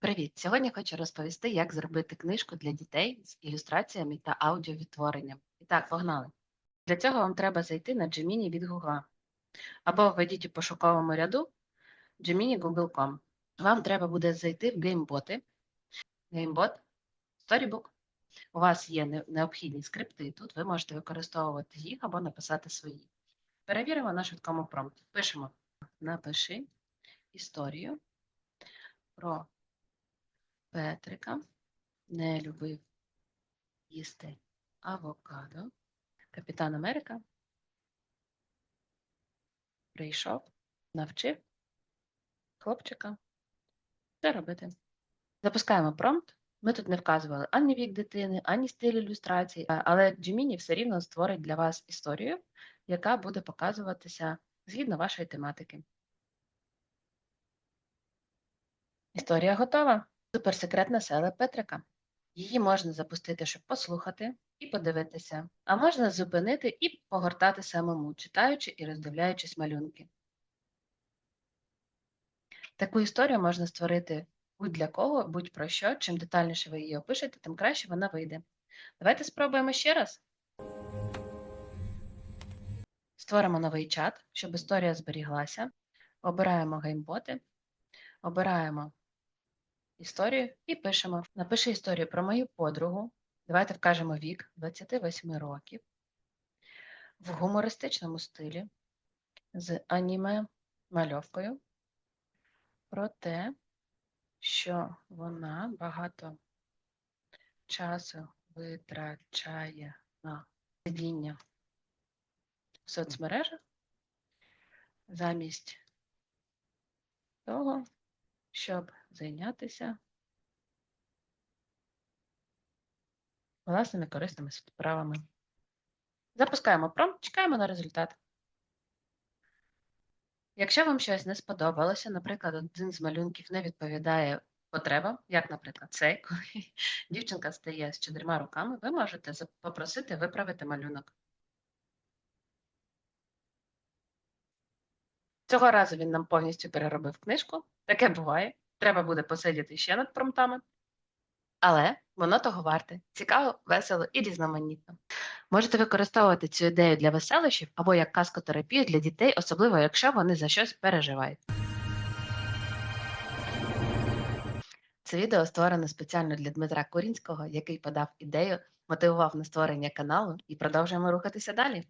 Привіт! Сьогодні хочу розповісти, як зробити книжку для дітей з ілюстраціями та аудіовідтворенням. І так, погнали. Для цього вам треба зайти на Gemini від Google або введіть у пошуковому ряду Gemini Google.com. Вам треба буде зайти в геймботи. Геймбот, Storybook. У вас є необхідні скрипти. Тут ви можете використовувати їх або написати свої. Перевіримо на швидкому промпті. Пишемо: напиши історію про Петрика не любив їсти авокадо. Капітан Америка прийшов, навчив хлопчика це робити. Запускаємо промпт. Ми тут не вказували ані вік дитини, ані стиль ілюстрації, але Gemini все рівно створить для вас історію, яка буде показуватися згідно вашої тематики. Історія готова. Суперсекретна села Петрика. Її можна запустити, щоб послухати і подивитися, а можна зупинити і погортати самому, читаючи і роздивляючись малюнки. Таку історію можна створити будь-для кого, будь-про що. Чим детальніше ви її опишете, тим краще вона вийде. Давайте спробуємо ще раз. Створимо новий чат, щоб історія зберіглася. Обираємо геймботи, обираємо історію і пишемо. Напиши історію про мою подругу. Давайте вкажемо вік 28 років в гумористичному стилі з аніме мальовкою про те, що вона багато часу витрачає на сидіння в соцмережах замість того, щоб зайнятися власними корисними справами. Запускаємо промпт, чекаємо на результат. Якщо вам щось не сподобалося, наприклад, один з малюнків не відповідає потребам, як, наприклад, цей, коли дівчинка стає з чотирма руками, ви можете попросити виправити малюнок. Цього разу він нам повністю переробив книжку. Таке буває. Треба буде посидіти ще над промптами. Але воно того варте. Цікаво, весело і різноманітно. Можете використовувати цю ідею для веселищів або як казкотерапію для дітей, особливо якщо вони за щось переживають. Це відео створено спеціально для Дмитра Курінського, який подав ідею, мотивував на створення каналу і продовжуємо рухатися далі.